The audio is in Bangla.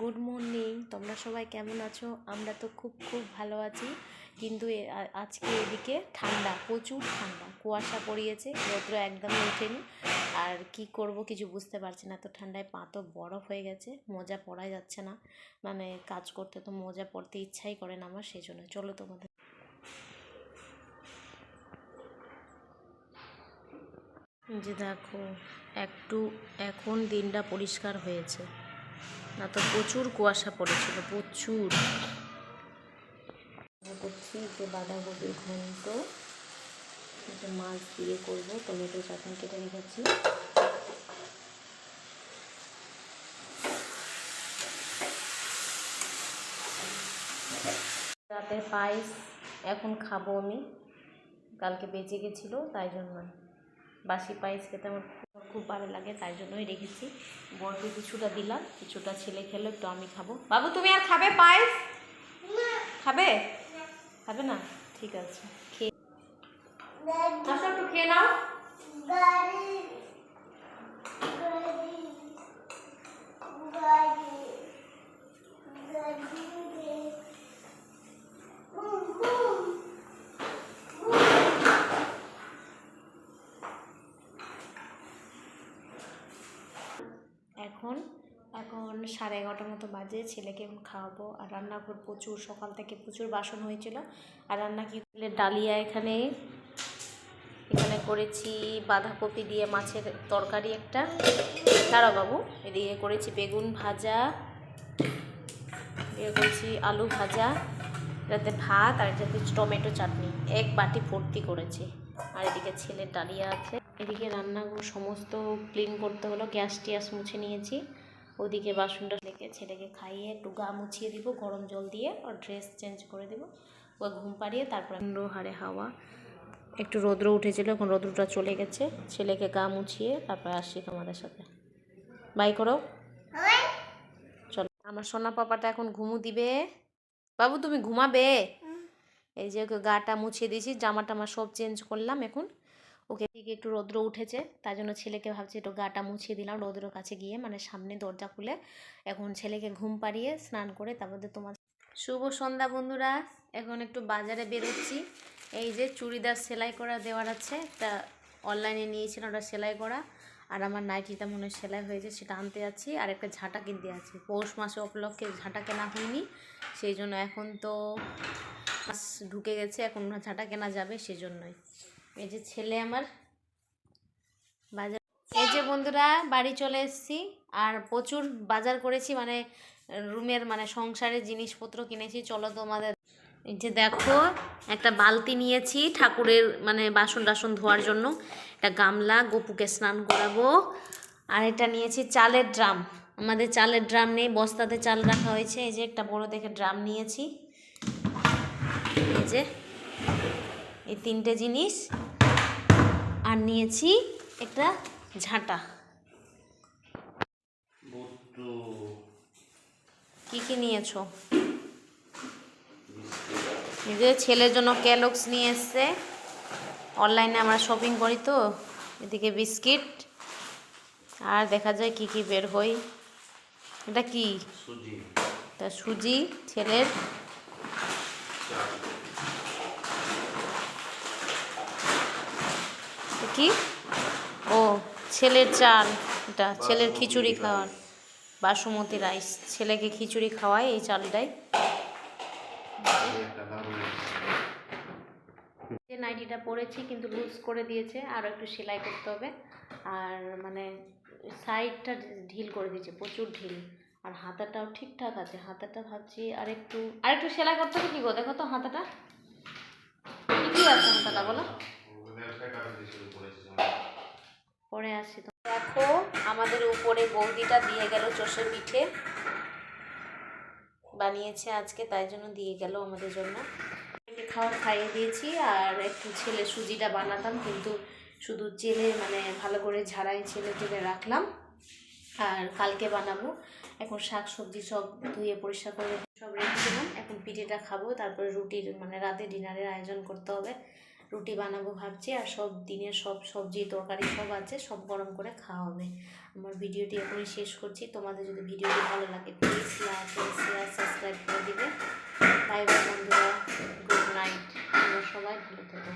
গুড মর্নিং তোমরা সবাই কেমন আছো? আমরা তো খুব খুব ভালো আছি। কিন্তু আজকে এদিকে ঠান্ডা, প্রচুর ঠান্ডা। কুয়াশা পড়িয়েছে, রৌদ্র একদমই ওঠেনি। আর কি করব কিছু বুঝতে পারছি না। তো ঠান্ডায় পা তো বরফ হয়ে গেছে, মোজা পরা যাচ্ছে না। মানে কাজ করতে তো মোজা পরতে ইচ্ছাই করে না আমার সেই জন্য চলো তোমাদের যে দেখো, একটু এখন দিনটা পরিষ্কার হয়েছে। না তো প্রচুর কুয়াশা পড়েছিল, প্রচুর। করছি যে বাঁধাকপির ঘন্ট মাছ দিয়ে করব, টমেটো চাটনি কেটে রেখেছি। রাতে পায়েস এখন খাব আমি। কালকে বেঁচে গেছিল, তাই জন্য। বাসি পায়েস খেতে আমার খুব- ভালো লাগে, তাই জন্যই রেখেছি। বরকে কিছুটা দিলাম, কিছুটা ছেলে খেলো, একটু আমি খাব। বাবু, তুমি আর খাবে পায়েস? খাবে? খাবে না? ঠিক আছে, খেয়ে আসো একটু খেয়ে নাও। এখন। এখন সাড়ে এগারোটার মতো বাজে, ছেলেকে এখন খাওয়াবো। আর রান্না রান্নাঘর প্রচুর, সকাল থেকে প্রচুর বাসন হয়েছিল। আর রান্না কি করলে? ডালিয়া এখানে এখানে করেছি বাঁধাকপি দিয়ে মাছের তরকারি একটা। দাঁড়া বাবু এদিকে করেছি বেগুন ভাজা, এদিকে করেছি আলু ভাজা, এটাতে ভাত, আর এটাতে টমেটো চাটনি। এক বাটি ভর্তি করেছি। আর এদিকে ছেলের ডালিয়া আছে। এদিকে রান্নাঘর সমস্ত ক্লিন করতে হলো গ্যাস টিয়াস মুছে নিয়েছি। ওদিকে বাসনটা রেখে ছেলেকে খাইয়ে একটু গা মুছিয়ে দিব গরম জল দিয়ে আর ড্রেস চেঞ্জ করে দিব। ও ঘুম পাড়িয়ে তারপর হারে হাওয়া। একটু রৌদ্র উঠেছিল এখন রৌদ্রটা চলে গেছে। ছেলেকে গা মুছিয়ে তারপর আসছি তোমাদের সাথে। বাই করো। চলো। আমার সোনা পাপাটা এখন ঘুমু দিবে। বাবু তুমি ঘুমাবে? এই যে গাটা মুছিয়ে দিয়েছি জামা টামা সব চেঞ্জ করলাম এখন। ওকে দিকে একটু রৌদ্র উঠেছে তাই জন্য ছেলেকে ভাবছি একটু গাটা মুছিয়ে দিলাম রৌদ্রের কাছে গিয়ে মানে সামনে দরজা খুলে এখন ছেলেকে ঘুম পাড়িয়ে স্নান করে তারপরে তোমার শুভ সন্ধ্যা বন্ধুরা, এখন একটু বাজারে বেরোচ্ছি। এই যে চুড়িদার সেলাই করা দেওয়ার আছে একটা অনলাইনে নিয়েছিলাম ওটা সেলাই করা, আর আমার নাইটিটা মনে সেলাই হয়েছে, সেটা আনতে যাচ্ছি, আর একটা ঝাঁটা কিনতে যাচ্ছি। পৌষ মাসে উপলক্ষে ঝাঁটা কেনা হয়নি, সেই জন্য এখন তো মাস ঢুকে গেছে, এখন ঝাঁটা কেনা যাবে সেই জন্যই এই যে ছেলে আমার বাজার এই যে বন্ধুরা, বাড়ি চলে এসেছি। আর প্রচুর বাজার করেছি মানে রুমের মানে সংসারের জিনিসপত্র কিনেছি। চলো তোমাদের এই যে দেখো, একটা বালতি নিয়েছি ঠাকুরের মানে বাসন টাসন ধোয়ার জন্য। একটা গামলা, গপুকে স্নান করাবো। আর এটা নিয়েছি চালের ড্রাম। আমাদের চালের ড্রাম নেই, বস্তাতে চাল রাখা হয়েছে। এই যে একটা বড় দেখে ড্রাম নিয়েছি। এই যে এই তিনটে জিনিস। আর নিয়েছি একটা ঝাঁটা। কি কি নিয়েছো? যে ছেলের জন্য ক্যালক্স নিয়ে এসছে। অনলাইনে আমরা শপিং করি তো এদিকে বিস্কিট। আর দেখা যায় কি কি বের হই। এটা কি? সুজি। তা সুজি ছেলের চাল এটা কি? ও ছেলের চাল এটা ছেলের খিচুড়ি খাওয়ার। বাসমতি রাইস। ছেলেকে খিচুড়ি খাওয়ায় এই চালটাই। যে নাইটিটা পরেছি কিন্তু লুজ করে দিয়েছে আরও একটু সেলাই করতে হবে। আর মানে সাইডটা ঢিল করে দিয়েছে প্রচুর ঢিল। আর হাতাটাও ঠিকঠাক আছে হাতাটা ভাবছি আর একটু আর একটু সেলাই করতে হবে কি গো? দেখো তো হাতাটা কি কি আছে হাতাটা বলো ব্যবসায় টাকা দিয়ে শুরু করেছি পরে আসি তো দেখো আমাদের বৌদিটা দিয়ে গেল চষে পিঠে। বানিয়েছে আজকে, তাই জন্য দিয়ে গেল আমাদের জন্য। খাওয়া খাইয়ে দিয়েছি আর একটু ছেলে সুজিটা বানাতাম, কিন্তু শুধু চেলে মানে ভালো করে ঝাড়াই ছেলে টেলে রাখলাম। আর কালকে বানাবো। এখন শাক সবজি সব ধুয়ে পরিষ্কার করে সব রেখে দিলাম। এখন পিঠেটা খাব, তারপরে রুটির মানে রাতে ডিনারের আয়োজন করতে হবে। রুটি বানাবো ভাবছি, আর সব দিনের সব সবজি, তরকারি সব আছে, সব গরম করে খাওয়া হবে। আমার ভিডিওটি এখনই শেষ করছি, তোমাদের যদি ভিডিওটি ভালো লাগে প্লিজ লাইক শেয়ার সাবস্ক্রাইব করে দিবে। বাই বাই বন্ধুরা। গুড নাইট তোমরা সবাই ভালো থেকো।